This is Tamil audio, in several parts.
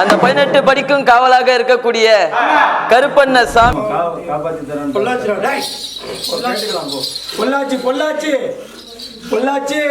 அந்த பதினெட்டு படிக்கும் காவலாக இருக்கக்கூடிய கருப்பண்ண சாமி. பொள்ளாச்சி பொள்ளாச்சி பொள்ளாச்சி பொள்ளாச்சி.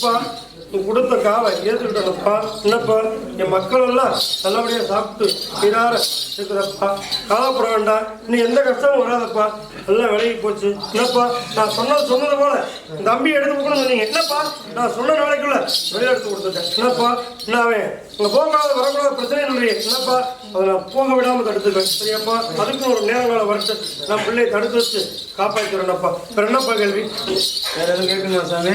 அப்பா நீ கொடுத்த காவை ஏற்றுக்கிட்டப்பா என்னப்பா என் மக்கள் எல்லாம் நல்லபடியாக சாப்பிட்டு சீரார இருக்கிறப்பா கவலைப்பட வேண்டாம். நீ எந்த கஷ்டமும் வராதப்பா. எல்லாம் விலகி போச்சு. என்னப்பா நான் சொன்னது சொன்னது போல. இந்த தம்பி எடுத்து கொடுக்கணும்னு சொன்னீங்க. என்னப்பா நான் சொன்ன நாளைக்குள்ள வெளியே எடுத்து கொடுத்துட்டேன். என்னப்பா நான் அவன்? இங்கே போகாத வரக்கூடாத பிரச்சனை இல்லையே. என்னப்பா அதை நான் போக விடாமல் தடுத்துப்பேன் சரியாப்பா அதுக்கும் ஒரு நேரம் காலம் வரட்டு நான் பிள்ளையை தடுத்து வச்சு காப்பாற்றிக்கிறேன்ப்பா வேற என்னப்பா கேள்வி? வேற எதுவும் கேட்குங்க சாமி?